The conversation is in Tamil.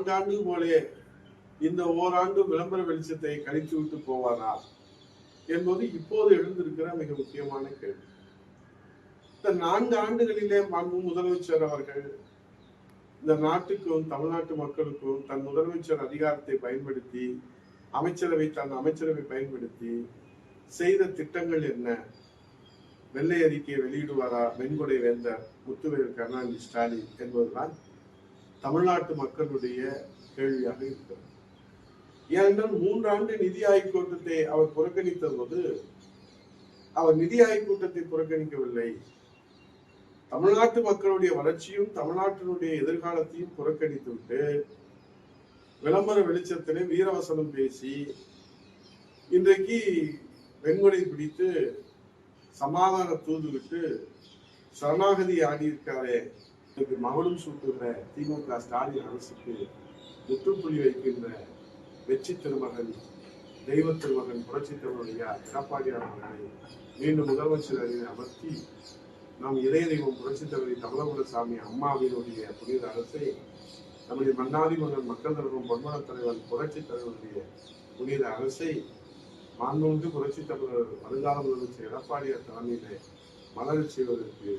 நான்காண்டு போலே இந்த ஓராண்டு விளம்பர வெளிச்சத்தை கழித்து விட்டு போவாரா என்பது இப்போது எழுந்திருக்கிற மிக முக்கியமான கேள்வி. இந்த நான்கு ஆண்டுகளிலே மாண்பு முதலமைச்சர் அவர்கள் இந்த நாட்டுக்கும் தமிழ்நாட்டு மக்களுக்கும் தன் முதலமைச்சர் அதிகாரத்தை பயன்படுத்தி அமைச்சரவை தன் அமைச்சரவை பயன்படுத்தி செய்த திட்டங்கள் என்ன? வெள்ளை அறிக்கையை வெளியிடுவாரா? வெண்கொடை வேந்தர் முத்துவேல் கருணாநிதி ஸ்டாலின் என்பதுதான் தமிழ்நாட்டு மக்களுடைய கேள்வியாக இருக்கிறது. ஏனென்றால் மூன்றாண்டு நிதி ஆய்வு கூட்டத்தை அவர் புறக்கணித்த போது அவர் நிதி ஆய்வு கூட்டத்தை புறக்கணிக்கவில்லை. தமிழ்நாட்டு மக்களுடைய வளர்ச்சியும் தமிழ்நாட்டினுடைய எதிர்காலத்தையும் புறக்கணித்துவிட்டு விளம்பர வெளிச்சத்திலே வீரவசனம் பேசி இன்றைக்கு வெண்கொடை பிடித்து சமாதான தூது விட்டு சரணாகதி ஆடி இருக்காரே மகளும் சூட்டுகிற திமுக ஸ்டாலின் அரசுக்கு முற்றுப்புள்ளி வைக்கின்ற வெற்றி திருமகன் தெய்வ திருமகன் புரட்சி தமிழுடைய எடப்பாடியார் அவர்களை மீண்டும் முதலமைச்சர் அமர்த்தி நம் இதய தெய்வம் புரட்சி தலைவி தமிழகுலசாமி அம்மாவினுடைய புனித அரசை நம்முடைய மன்னாதி மன்னன் மக்கள் தலைவரும் பொன்மன தலைவர் புரட்சி தலைவருடைய புனித அரசை மாண்புமிகு புரட்சி தமிழர் வருங்கால முதலமைச்சர் எடப்பாடியார் தலைமையிலே மலரச் செய்வதற்கு